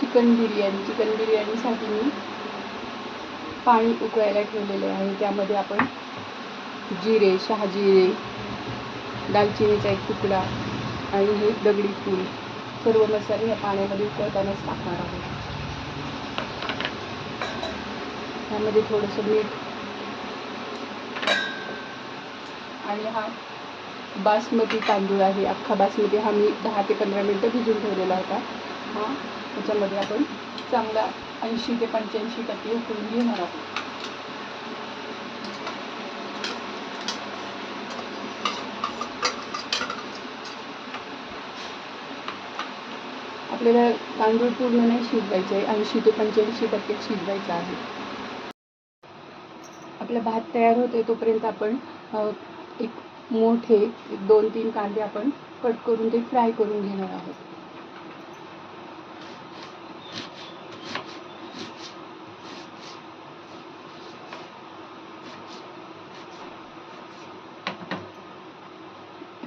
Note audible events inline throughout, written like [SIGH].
Chicken biryani. Chicken बिर्याणीसाठी मी पाणी उकळायला ठेवलेले आहे. त्यामध्ये आपण जिरे शहाजिरे दालचिनीचा एक तुकडा आणि हे दगडी फूल सर्व मसाले ह्या पाण्यामध्ये उकळतानाच टाकणार आहोत. त्यामध्ये थोडंसं मीठ आणि हा बासमती तांदूळ आहे. अख्खा बासमती हा मी दहा ते पंधरा मिनटं भिजून ठेवलेला होता. हा त्याच्यामध्ये आपण चांगला ऐंशी ते पंच्याऐंशी टक्के उकळून घेणार आहोत. आपल्याला तांदूळ पूर्ण नाही शिजवायचे आहे. ऐंशी ते पंच्याऐंशी टक्के शिजवायचा आहे. आपला भात तयार होते तोपर्यंत आपण एक मोठे एक दोन तीन कांदे आपण कट करून ते फ्राय करून घेणार आहोत.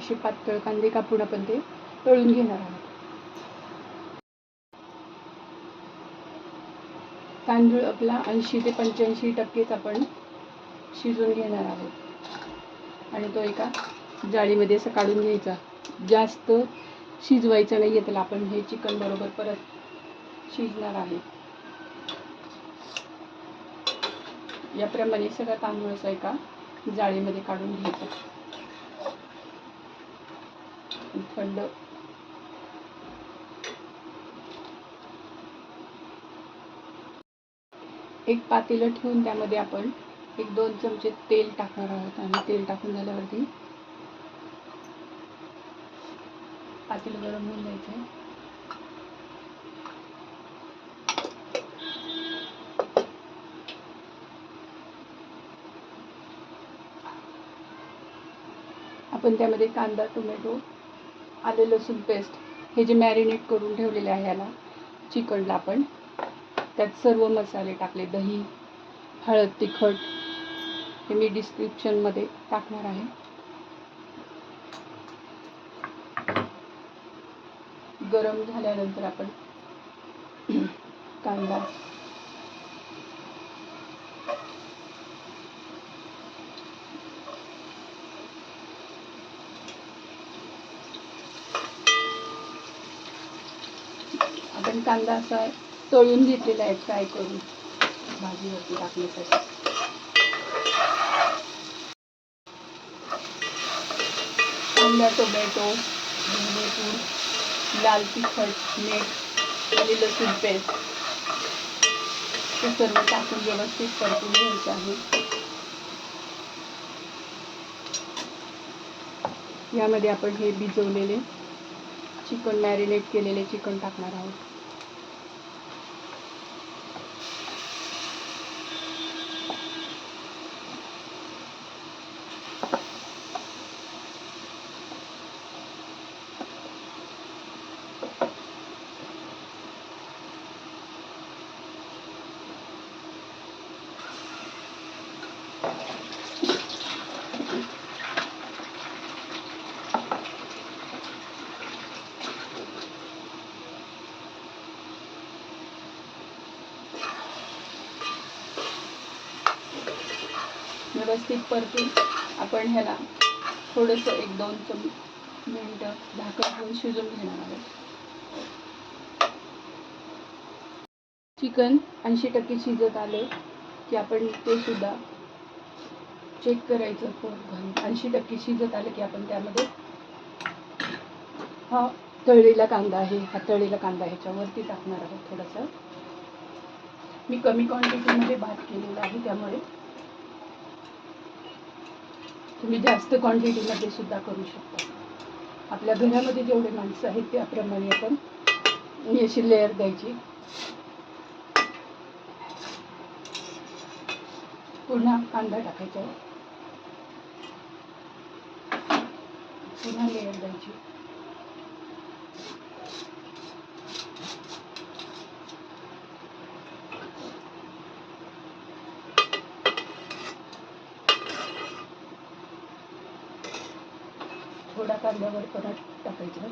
असे पातळ कांदे कापून आपण ते तळून घेणार आहोत. तांदूळ आपला ऐंशी ते पंच्याऐंशी टक्केच आपण शिजवून घेणार आहोत. आणि तो एका जाळीमध्ये असं काढून घ्यायचा. जास्त शिजवायचं नाही आहे त्याला आपण हे चिकन बरोबर परत शिजणार आहे. याप्रमाणे सगळा तांदूळ असा एका जाळीमध्ये काढून घ्यायचा. थंड एक पातेलं ठेवून त्यामध्ये आपण एक दोन चमचे तेल टाकणार आहोत आणि तेल टाकून झाल्यावरती पातेलं गरम होऊन द्यायचं आहे आपण त्यामध्ये कांदा टोमॅटो आले लसूण पेस्ट हे जे मॅरिनेट करून ठेवलेले आहे याला चिकनला आपण. त्यात सर्व मसाले टाकले दही हळद तिखट हे मी डिस्क्रिप्शनमध्ये टाकणार आहे. गरम झाल्यानंतर आपण [CLEARS THROAT] कांदा आपण कांदा असा तळून घेतलेला आहे फ्राय करून. भाजीवरती टाकण्यासाठी. कांदा टोमॅटो लिंबूपूर लाल तिखट मीठ आणि लसूण पेस्ट. हे सर्व टाकून व्यवस्थित परतून घ्यायचं आहे. यामध्ये आपण हे भिजवलेले चिकन मॅरिनेट केलेले चिकन टाकणार आहोत. व्यवस्थित परतून आपण ह्याला थोडंसं एक दोन चम मिनटं झाकण घेऊन शिजून घेणार आहोत. चिकन ऐंशी टक्के शिजत आले की आपण ते सुद्धा चेक करायचं घालून. ऐंशी टक्के शिजत आले की आपण त्यामध्ये हा तळलेला कांदा आहे हा तळलेला कांदा ह्याच्यावरती टाकणार आहोत थोडासा. मी कमी क्वांटिटीमध्ये भात केलेला आहे त्यामुळे तुम्ही जास्त क्वांटिटीमध्ये सुद्धा करू शकता. आपल्या घरामध्ये जेवढे माणसं आहेत त्याप्रमाणे आपण याची अशी लेअर द्यायची. पुन्हा कांदा टाकायचा. पुन्हा लेअर द्यायची. थोडा कांद्यावर परत टाकायचं.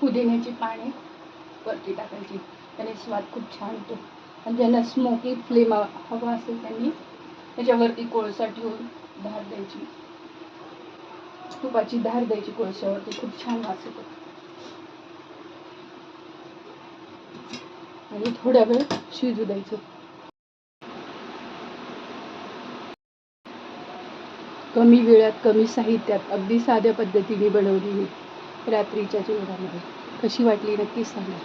पुदिन्याची पाने वरती टाकायची. त्याने स्वाद खूप छान होतो आणि ज्यांना स्मोकी फ्लेम हवा असेल त्यांनी त्याच्यावरती कोळसा ठेवून धार द्यायची. तुपाची धार द्यायची कोळशावरती. खूप छान वास येतो. आणि थोडा वेळ शिजू द्यायचं. कमी वेळात कमी साहित्यात अगदी साध्या पद्धतीने बनवली मी रात्रीच्या जेवणामध्ये कशी वाटली नक्कीच सांगा.